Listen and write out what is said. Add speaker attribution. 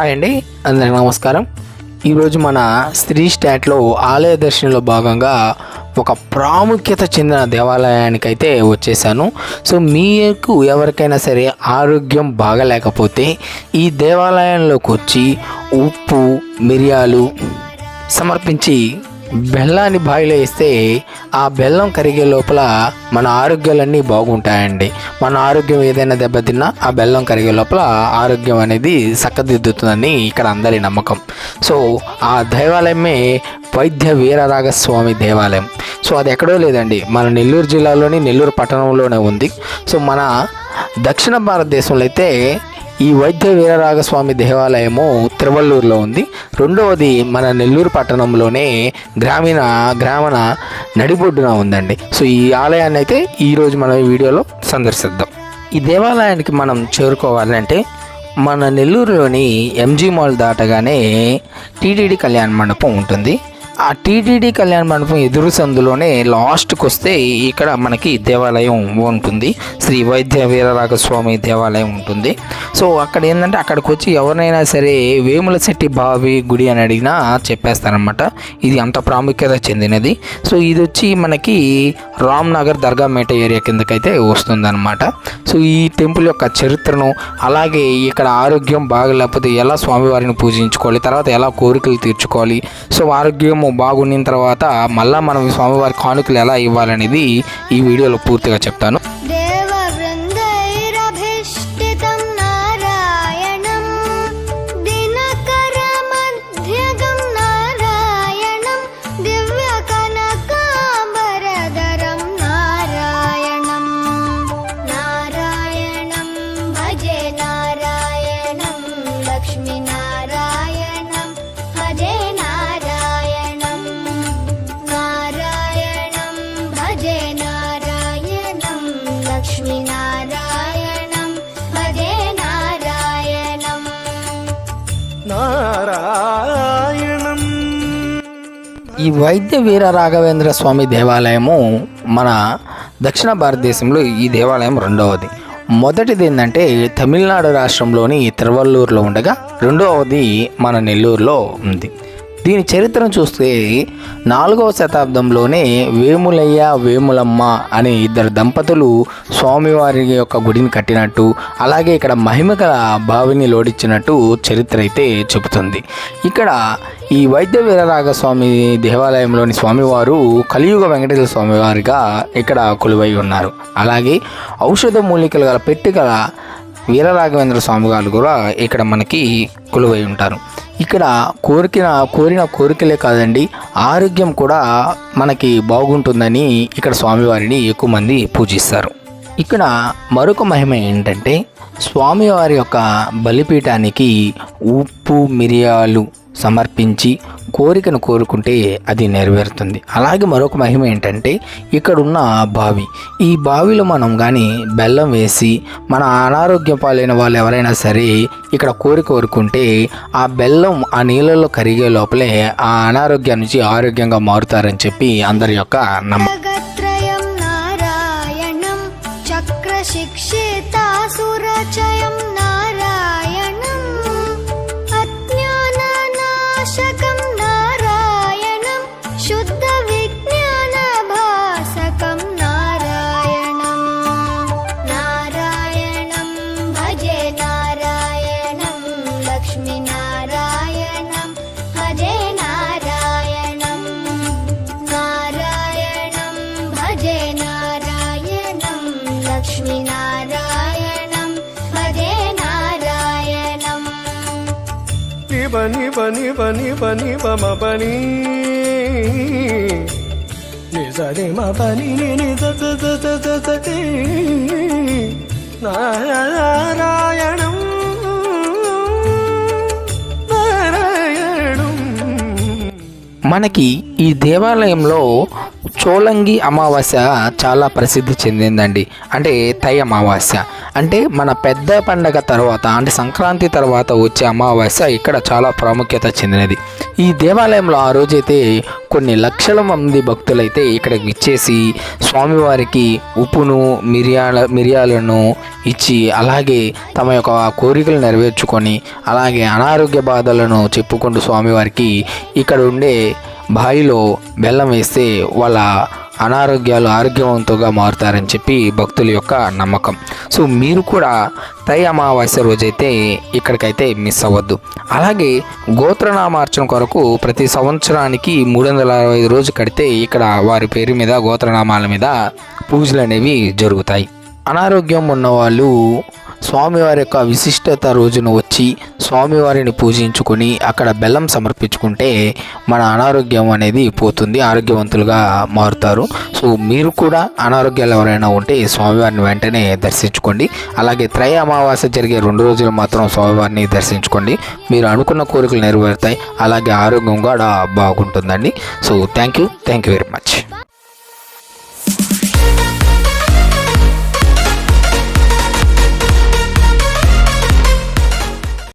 Speaker 1: Hi అండి అందరికి నమస్కారం. ఈరోజు మన స్త్రీ స్టాట్లో ఆలయ దర్శనంలో భాగంగా ఒక ప్రాముఖ్యత చెందిన దేవాలయానికి అయితే వచ్చేసాను. సో మీకు ఎవరికైనా సరే ఆరోగ్యం బాగలేకపోతే ఈ దేవాలయంలోకి వచ్చి ఉప్పు మిరియాలు సమర్పించి బెల్లాన్ని బాయిలో వేస్తే ఆ బెల్లం కరిగే లోపల మన ఆరోగ్యాలన్నీ బాగుంటాయండి. మన ఆరోగ్యం ఏదైనా దెబ్బతిన్నా ఆ బెల్లం కరిగే లోపల ఆరోగ్యం అనేది చక్కదిద్దుతుందని ఇక్కడ అందరి నమ్మకం. సో ఆ దేవాలయమే వైద్య వీరరాగస్వామి దేవాలయం. సో అది ఎక్కడో లేదండి. మన నెల్లూరు జిల్లాలోని నెల్లూరు పట్టణంలోనే ఉంది. సో మన దక్షిణ భారతదేశంలో అయితే ఈ వైద్య వీరరాగస్వామి దేవాలయము తిరువల్లూరులో ఉంది. రెండవది మన నెల్లూరు పట్టణంలోనే గ్రామీణ గ్రామణ నడిబొడ్డున ఉందండి. సో ఈ ఆలయాన్ని అయితే ఈరోజు మనం ఈ వీడియోలో సందర్శిద్దాం. ఈ దేవాలయానికి మనం చేరుకోవాలంటే మన నెల్లూరులోని ఎంజీ మాల్ దాటగానే టీటీడీ కళ్యాణ మండపం ఉంటుంది. ఆ టీటీడీ కళ్యాణ మండపం ఎదురు సందులోనే లాస్ట్కి వస్తే ఇక్కడ మనకి దేవాలయం ఉంటుంది. శ్రీ వైద్య వీరరాఘస్వామి దేవాలయం ఉంటుంది. సో అక్కడ ఏంటంటే అక్కడికి వచ్చి ఎవరినైనా సరే వేముల శెట్టి బావి గుడి అని అడిగినా చెప్పేస్తారనమాట ఇది అంత ప్రాముఖ్యత చెందినది. సో ఇది వచ్చి మనకి రామ్ నగర్ దర్గా మేట ఏరియా కిందకైతే వస్తుందన్నమాట. సో ఈ టెంపుల్ యొక్క చరిత్రను అలాగే ఇక్కడ ఆరోగ్యం బాగలేకపోతే ఎలా స్వామివారిని పూజించుకోవాలి తర్వాత ఎలా కోరికలు తీర్చుకోవాలి సో ఆరోగ్యము బాగున్న తర్వాత మళ్ళీ మనం స్వామివారి కానుకలు ఎలా ఇవ్వాలనేది ఈ వీడియోలో పూర్తిగా చెప్తాను.
Speaker 2: लक्ष्मीनारायणं भजे नारायणम्
Speaker 3: నారాయణం
Speaker 1: ఈ వైద్య వీర రాఘవేంద్ర స్వామి దేవాలయము మన దక్షిణ భారతదేశంలో ఈ దేవాలయం రెండవది మొదటిది ఏంటంటే తమిళనాడు రాష్ట్రంలోని తిరువల్లూరులో ఉండగా రెండవది మన నెల్లూరులో ఉంది దీని చరిత్రను చూస్తే నాలుగవ శతాబ్దంలోనే వేములయ్య వేములమ్మ అనే ఇద్దరు దంపతులు స్వామివారి యొక్క గుడిని కట్టినట్టు అలాగే ఇక్కడ మహిమగల బావిని లోడించినట్టు చరిత్ర అయితే చెబుతుంది. ఇక్కడ ఈ వైద్య వీరరాగస్వామి దేవాలయంలోని స్వామివారు కలియుగ వెంకటేశ్వర స్వామివారిగా ఇక్కడ కొలువై ఉన్నారు. అలాగే ఔషధ మూలికలు గల పెట్టి గల వీరరాఘవేంద్ర స్వామి గారు కూడా ఇక్కడ మనకి కొలువై ఉంటారు. ఇక్కడ కోరికిన కోరిన కోరికలే కాదండి ఆరోగ్యం కూడా మనకి బాగుంటుందని ఇక్కడ స్వామివారిని ఎక్కువ మంది పూజిస్తారు. ఇక్కడ మరొక మహిమ ఏంటంటే స్వామివారి యొక్క బలిపీఠానికి ఉప్పు మిరియాలు సమర్పించి కోరికను కోరుకుంటే అది నెరవేరుతుంది. అలాగే మరొక మహిమ ఏంటంటే ఇక్కడున్న బావి. ఈ బావిలో మనం కానీ బెల్లం వేసి మన అనారోగ్య పాలైన వాళ్ళు ఎవరైనా సరే ఇక్కడ కోరిక కోరుకుంటే ఆ బెల్లం ఆ నీళ్ళలో కరిగే లోపలే ఆ అనారోగ్యం నుంచి ఆరోగ్యంగా మారుతారని చెప్పి అందరి యొక్క నమ్మకం
Speaker 2: బని బని బని బని
Speaker 3: నిబ మ పని నిజరి మ పని ని నారాయణం నారాయణం.
Speaker 1: మనకి ఈ దేవాలయంలో చోళంగి అమావాస్య చాలా ప్రసిద్ధి చెందిందండి. అంటే తై అమావాస్య. అంటే మన పెద్ద పండగ తర్వాత అంటే సంక్రాంతి తర్వాత వచ్చే అమావాస్య ఇక్కడ చాలా ప్రాముఖ్యత చెందినది. ఈ దేవాలయంలో ఆ రోజైతే కొన్ని లక్షల మంది భక్తులైతే ఇక్కడికి ఇచ్చేసి స్వామివారికి ఉప్పును మిరియాల మిరియాలను ఇచ్చి అలాగే తమ యొక్క కోరికలు నెరవేర్చుకొని అలాగే అనారోగ్య బాధలను చెప్పుకుంటూ స్వామివారికి ఇక్కడ ఉండే బాయిలో బెల్లం వేస్తే వాళ్ళ అనారోగ్యాలు ఆరోగ్యవంతుగా మారుతారని చెప్పి భక్తుల యొక్క నమ్మకం. సో మీరు కూడా తై అమావాస్య రోజైతే ఇక్కడికైతే మిస్ అవ్వద్దు. అలాగే గోత్రనామార్చన కొరకు ప్రతి సంవత్సరానికి మూడు వందల అరవై ఐదు రోజు కడితే ఇక్కడ వారి పేరు మీద గోత్రనామాల మీద పూజలు అనేవి జరుగుతాయి. అనారోగ్యం ఉన్నవాళ్ళు స్వామివారి యొక్క విశిష్టత రోజున వచ్చి స్వామివారిని పూజించుకొని అక్కడ బెల్లం సమర్పించుకుంటే మన అనారోగ్యం అనేది పోతుంది ఆరోగ్యవంతులుగా మారుతారు. సో మీరు కూడా అనారోగ్యాలు ఎవరైనా ఉంటే స్వామివారిని వెంటనే దర్శించుకోండి. అలాగే త్రయ అమావాస్య జరిగే రెండు రోజులు మాత్రం స్వామివారిని దర్శించుకోండి. మీరు అనుకున్న కోరికలు నెరవేరుతాయి. అలాగే ఆరోగ్యం కూడా బాగుంటుందండి. So thank you thank you very much